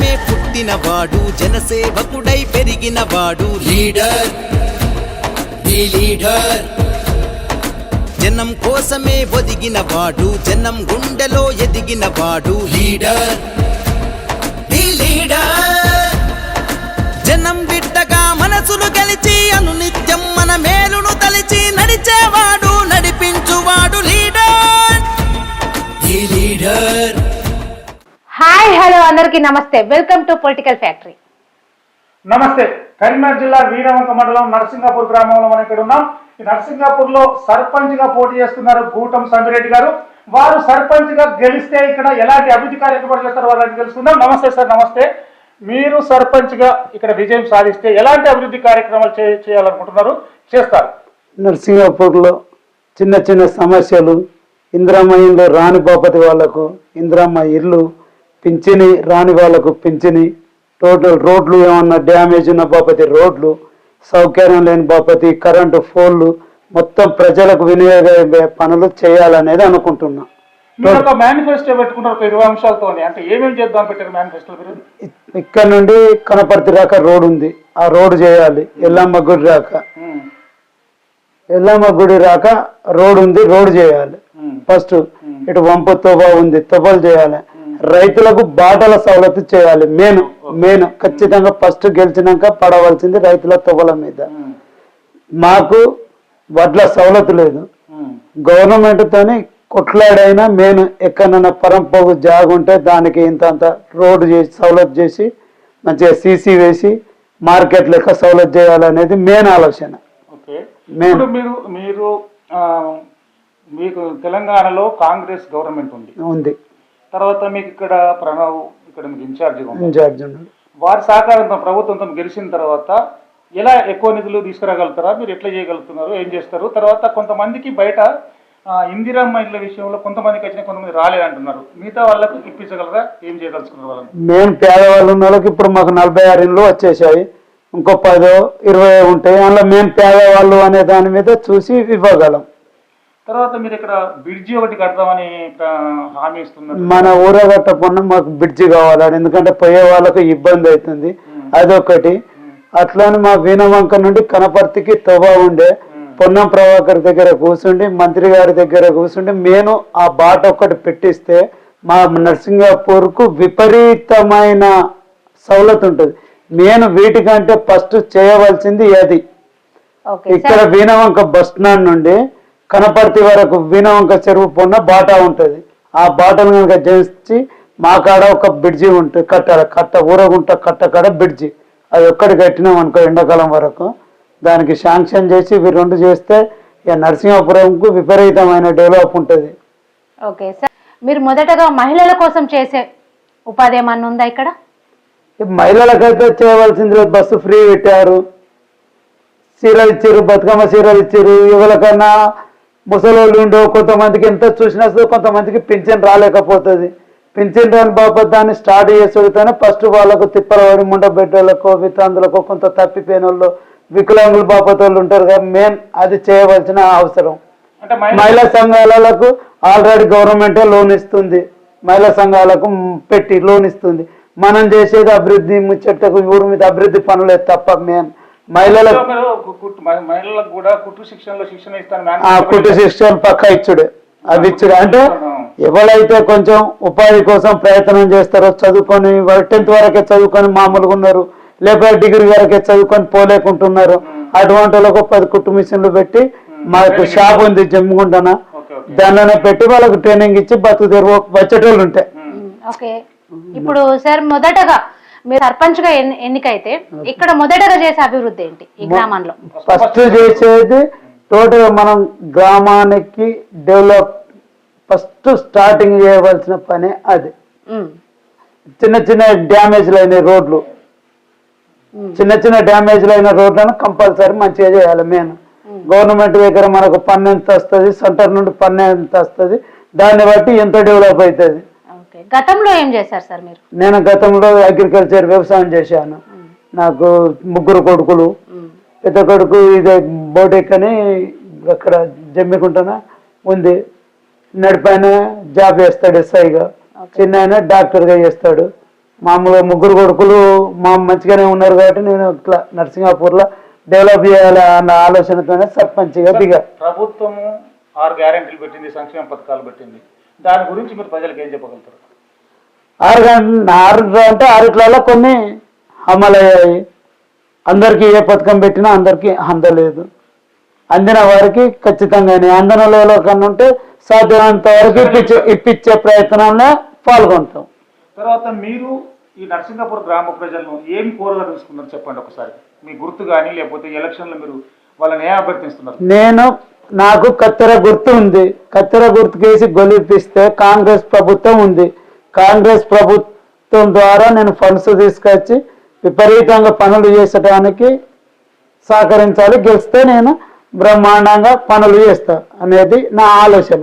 పుట్టిన వాడు జనసేవకుడై పెరిగిన వాడు లీడర్ ది లీడర్. జనం కోసమే ఒదిగిన వాడు జనం గుండెలో ఎదిగిన వాడు లీడర్ ది లీడర్. జనం బిడ్డగా మనసులు గెలిచి అనునిత్యం మన అందరికీ నమస్తే. వెల్కమ్ టు పొలిటికల్ ఫ్యాక్టరీ నమస్తే. కరీంనగర్ జిల్లా వీరవంక మండలం నరసింగాపూర్ గ్రామంలో మనం ఇక్కడ ఉన్నాం. ఈ నరసింగాపూర్లో సర్పంచ్గా పోటీ చేస్తున్నారు గూటం సంగిరెడ్డి గారు. వారు సర్పంచ్గా గెలిస్తే ఇక్కడ ఎలాంటి అభివృద్ధి కార్యక్రమాలు చేస్తారు వాళ్ళని తెలుసుకుందాం. నమస్తే సార్ నమస్తే. మీరు సర్పంచ్గా ఇక్కడ విజయం సాధిస్తే ఎలాంటి అభివృద్ధి కార్యక్రమాలు చేయాలనుకుంటున్నారు? చేస్తారు. నరసింగాపూర్లో చిన్న చిన్న సమస్యలు ఇందిరమ్మ ఇల్లు రాని బాపతి వాళ్ళకు ఇందిరమ్మ ఇల్లు పింఛని రాని వాళ్ళకు పింఛని టోటల్ రోడ్లు ఏమన్నా డ్యామేజ్ ఉన్న బాపతి రోడ్లు సౌకర్యం లేని బాపతి కరెంటు ఫోన్లు మొత్తం ప్రజలకు వినియోగ పనులు చేయాలనేది అనుకుంటున్నా. మీరు ఒక మేనిఫెస్టో పెట్టుకుంటారు ఒక ఇరవై అంశాలతో అంటే ఏమేమి చేద్దాం పెట్టారు మేనిఫెస్టో మీరు? ఇ- ఇక్కడ నుండి కనపర్తి రాక రోడ్ ఉంది. ఆ రోడ్ చేయాలి. ఎల్లమ్మ గుడి రాక ఎల్లమ్మ గుడి రాక రోడ్ ఉంది. రోడ్ చేయాలి. ఫస్ట్ ఇటు వంపు తోబా ఉంది. తొబలు చేయాలి. రైతులకు బాటల సవలతు చేయాలి. మెయిన్ మెయిన్ ఖచ్చితంగా ఫస్ట్ గెలిచినాక పడవలసింది రైతుల తొబల మీద. మాకు వడ్ల సవలతు లేదు. గవర్నమెంట్ తోని కొట్లాడైనా మెయిన్ ఎక్కడైనా పరంపోగు జాగుంటే దానికి ఇంత అంత రోడ్డు చేసి సవలతు చేసి మంచిగా సీసీ వేసి మార్కెట్ లెక్క సవలతు చేయాలనేది మెయిన్ ఆలోచన. మీరు మీరు మీకు తెలంగాణలో కాంగ్రెస్ గవర్నమెంట్ ఉంది. ఉంది. తర్వాత మీకు ఇక్కడ ప్రణవ్ ఇక్కడ మీకు ఇన్ఛార్జిగా ఇన్ఛార్జ్ ఉన్నాడు. వారి సహకారంతో ప్రభుత్వంతో గెలిచిన తర్వాత ఎలా ఎక్కువ నిధులు తీసుకురాగలుగుతారా? మీరు ఎట్లా చేయగలుగుతున్నారు? ఏం చేస్తారు? తర్వాత కొంతమందికి బయట ఇందిరమ్మ ఇళ్ళ విషయంలో కొంతమందికి వచ్చిన కొంతమంది రాలేదంటున్నారు. మిగతా వాళ్ళకు ఇప్పించగలరా? ఏం చేయదలుచుకున్నారు వాళ్ళని? మేము పేదవాళ్ళు ఉన్న వాళ్ళకి ఇప్పుడు మాకు నలభై ఆరు ఇండ్లు వచ్చేసాయి ఇంకో పదో ఇరవై ఉంటాయి. అందులో మేము పేదవాళ్ళు అనే దాని మీద చూసి ఇవ్వగలం. తర్వాత మీరు ఇక్కడ బ్రిడ్జి ఒకటి కడతామని ఆ, హామీ ఇస్తున్నారు. మన ఊరగట్ట పొన్న మాకు బ్రిడ్జి కావాలి ఎందుకంటే పోయే వాళ్ళకు ఇబ్బంది అవుతుంది. అదొకటి. అట్లానే మా వీణవంక నుండి కనపర్తికి తొవ ఉండే పొన్నం ప్రభాకర్ దగ్గర కూర్చుండి మంత్రి గారి దగ్గర కూర్చుండి నేను ఆ బాట ఒక్కటి పెట్టిస్తే మా నర్సింగాపూర్కు విపరీతమైన సవలతు ఉంటుంది. నేను వీటికంటే ఫస్ట్ చేయవలసింది అది ఓకే ఇక్కడ వీణవంక బస్ స్టాండ్ నుండి కనపర్తి వరకు వీణవంక చెరువు పొన్న బాటా ఉంటుంది. ఆ బాటను కనుక చేసి మా కాడ ఒక బ్రిడ్జి ఉంటుంది కట్టాలి కట్ట ఊరగుంట కట్ట కాడ బ్రిడ్జి. అది ఒక్కటి కట్టినాం అనుకో ఎండాకాలం వరకు. దానికి శాంక్షన్ చేసి ఇవి రెండు చేస్తే ఇక నరసింహపురంకు విపరీతమైన డెవలప్ ఉంటుంది. Okay sir. మీరు మొదటగా మహిళల కోసం చేసే ఉపాధి ఏమన్నా ఉందా ఇక్కడ? మహిళలకైతే చేయవలసింది బస్సు ఫ్రీ పెట్టారు. చీరలు ఇచ్చారు బతుకమ్మ చీరలు ఇచ్చారు ఎవరికన్నా ముసలోళ్ళు ఉండో కొంతమందికి ఎంత చూసినా సరే కొంతమందికి పింఛన్ రాలేకపోతుంది. పింఛన్ రాని బాబా దాన్ని స్టార్ట్ చేసేడితేనే ఫస్ట్ వాళ్ళకు తిప్పలవాడి ముండబెట్టోళ్ళకు వితాందులకు కొంత తప్పిపోయిన వాళ్ళు వికలాంగులు బాపత వాళ్ళు ఉంటారు కదా మెయిన్ అది చేయవలసిన అవసరం. అంటే మహిళ సంఘాలకు ఆల్రెడీ గవర్నమెంటే లోన్ ఇస్తుంది. మహిళా సంఘాలకు పెట్టి లోన్ ఇస్తుంది. మనం చేసేది అభివృద్ధి ముచ్చటకు ఊరి మీద అభివృద్ధి పనులే తప్ప మెయిన్ మహిళలకు కుట్టు- మహి- మహిళలకు కూడా కుట్టు శిక్షణలో శిక్షణ ఇస్తాను పక్క ఇచ్చుడు. అవి ఇచ్చుడు. అంటే ఎవరైతే కొంచెం ఉపాధి కోసం ప్రయత్నం చేస్తారో చదువుకొని టెన్త్ వరకే చదువుకొని మామూలుగా ఉన్నారు. లేకపోతే డిగ్రీ వరకే చదువుకొని పోలేకుంటున్నారు. అటువంటి వాళ్ళకు పది కుటుంబ మిషన్లు పెట్టి మాకు షాప్ ఉంది ఓకే దానిలోనే పెట్టి వాళ్ళకు ట్రైనింగ్ ఇచ్చి బతుకు తెరువు వచ్చేటోళ్ళు ఉంటాయి ఓకే. ఇప్పుడు సార్ మొదటగా మీరు సర్పంచ్గా ఎన్ని- ఎన్నికైతే ఇక్కడ మొదటగా చేసే అభివృద్ధి ఏంటి ఈ గ్రామంలో? ఫస్ట్ చేసేది టోటల్ మనం గ్రామానికి డెవలప్ ఫస్ట్ స్టార్టింగ్ చేయవలసిన పని అది. చిన్న చిన్న డ్యామేజ్లు అయిన రోడ్లు. చిన్న చిన్న డ్యామేజ్లు అయిన రోడ్లను కంపల్సరీ మంచిగా చేయాలి మెయిన్. గవర్నమెంట్ దగ్గర మనకు పన్ను ఎంత వస్తుంది సెంటర్ నుండి పన్ను ఎంత వస్తుంది దాన్ని బట్టి ఎంత డెవలప్ అవుతుంది. గతంలో ఏం చేశారు సార్ మీరు? నేను గతంలో అగ్రికల్చర్ వ్యవసాయం చేశాను. నాకు ముగ్గురు కొడుకులు. పెద్ద కొడుకు ఇదే బోటెక్ అని అక్కడ జమ్మికుంటన ఉంది. నడిపైన జాబ్ చేస్తాడు ఎస్ఐగా. చిన్న ఆయన డాక్టర్గా చేస్తాడు. మామూలుగా ముగ్గురు కొడుకులు మా మంచిగానే ఉన్నారు కాబట్టి నేను ఇట్లా నరసింగాపూర్లో డెవలప్ చేయాలి అన్న ఆలోచనతోనే సర్పంచ్గా దిగా. ప్రభుత్వము ఆరు గ్యారెంటీలు పెట్టింది సంక్షేమ పథకాలు పెట్టింది. దాని గురించి మీరు ప్రజలకు ఏం చెప్పగలుగుతారు? ఆరు గంట ఆరు అంటే ఆరుట్లలో కొన్ని అమలయ్యాయి. అందరికీ ఏ పథకం పెట్టినా అందరికీ అందలేదు. అందిన వారికి ఖచ్చితంగానే. అందనలో కన్నా ఉంటే సాధ్యమైనంత వరకు ఇప్పించే ఇప్పించే ప్రయత్నంలో పాల్గొంటాం. తర్వాత మీరు ఈ నరసింగాపూర్ గ్రామ ప్రజలను ఏం కోరగా తెలుసుకున్నారు చెప్పండి ఒకసారి? మీ గుర్తు కానీ లేకపోతే ఎలక్షన్లో మీరు వాళ్ళని ఏ అభ్యర్థిస్తున్నారు? నేను నాకు కత్తెర గుర్తు ఉంది. కత్తెర గుర్తుకేసి గొలిపిస్తే కాంగ్రెస్ ప్రభుత్వం ఉంది. కాంగ్రెస్ ప్రభుత్వం ద్వారా నేను ఫండ్స్ తీసుకొచ్చి విపరీతంగా పనులు చేసడానికి సహకరించాలి. గెలిస్తే నేను బ్రహ్మాండంగా పనులు చేస్తా అనేది నా ఆలోచన.